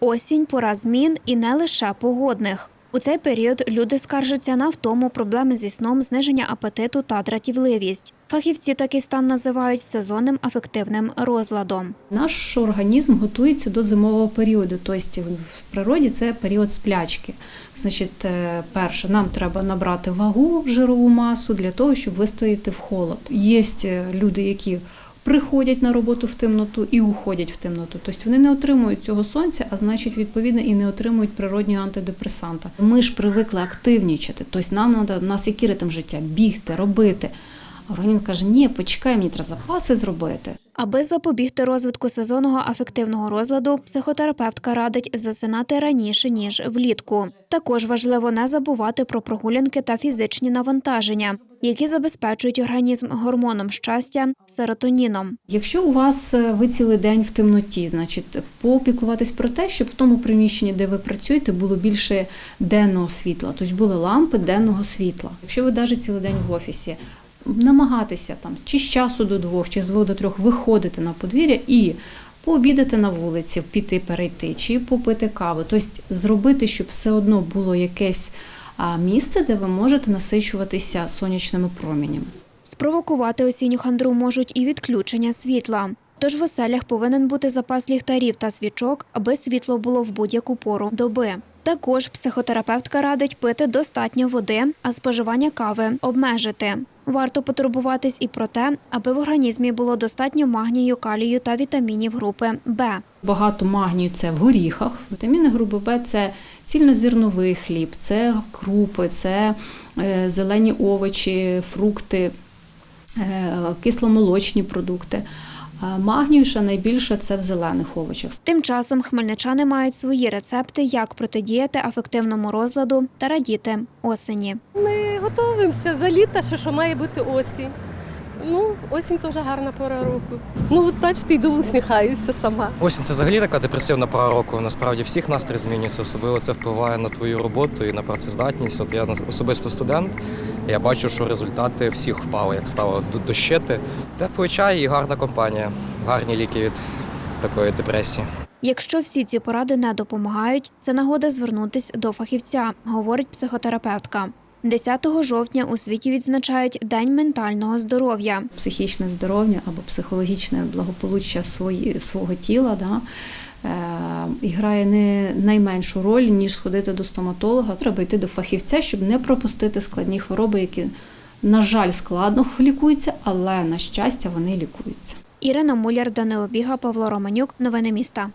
Осінь пора змін і не лише погодних. У цей період люди скаржаться на втому, проблеми зі сном, зниження апетиту та дратівливість. Фахівці такий стан називають сезонним афективним розладом. Наш організм готується до зимового періоду, тобто в природі це період сплячки. Значить, е, перше, нам треба набрати вагу, жирову масу для того, щоб вистояти в холод. Є люди, які приходять на роботу в темноту і уходять в темноту. Тобто вони не отримують цього сонця, а значить, відповідно, і не отримують природнього антидепресанта. Ми ж привикли активнічати. Тобто нам треба, в нас який ритм життя? Бігти, робити. Організм каже, ні, почекай, мені треба запаси зробити. Аби запобігти розвитку сезонного афективного розладу, психотерапевтка радить засинати раніше ніж влітку. Також важливо не забувати про прогулянки та фізичні навантаження, які забезпечують організм гормоном щастя серотоніном. Якщо у вас е, ви цілий день в темноті, значить попіклуватись про те, щоб в тому приміщенні, де ви працюєте, було більше денного світла, тобто були лампи денного світла. Якщо ви навіть цілий день в офісі, намагатися там чи з часу до двох, чи з двох до трьох виходити на подвір'я і пообідати на вулиці, піти перейти, чи попити каву. Тобто зробити, щоб все одно було якесь місце, де ви можете насичуватися сонячними промінями. Спровокувати осінню хандру можуть і відключення світла. Тож в оселях повинен бути запас ліхтарів та свічок, аби світло було в будь-яку пору доби. Також психотерапевтка радить пити достатньо води, а споживання кави обмежити. Варто потурбуватись і про те, аби в організмі було достатньо магнію, калію та вітамінів групи Б. Багато магнію це в горіхах. Вітаміни групи Б це цільнозерновий хліб, це крупи, це е, зелені овочі, фрукти, е, кисломолочні продукти. Магнію ще найбільше це в зелених овочах. Тим часом хмельничани мають свої рецепти, як протидіяти афективному розладу та радіти осені. Ми готуємося за літа, що, що має бути осінь. Ну, осінь теж гарна пора року. Ну, от бачите, йду усміхаюся сама. Осінь це взагалі така депресивна пора року. Насправді всіх настрій змінюється, особливо це впливає на твою роботу і на працездатність. От я особисто студент, я бачу, що результати всіх впали, як стало дощити. Теплий чай і гарна компанія, гарні ліки від такої депресії. Якщо всі ці поради не допомагають, це нагода звернутись до фахівця, говорить психотерапевтка. 10 жовтня у світі відзначають День ментального здоров'я. Психічне здоров'я або психологічне благополуччя свої, свого тіла да, е, і грає не найменшу роль, ніж сходити до стоматолога. Треба йти до фахівця, щоб не пропустити складні хвороби, які, на жаль, складно лікуються, але на щастя вони лікуються. Ірина Муляр, Данило Біга, Павло Романюк. Новини міста.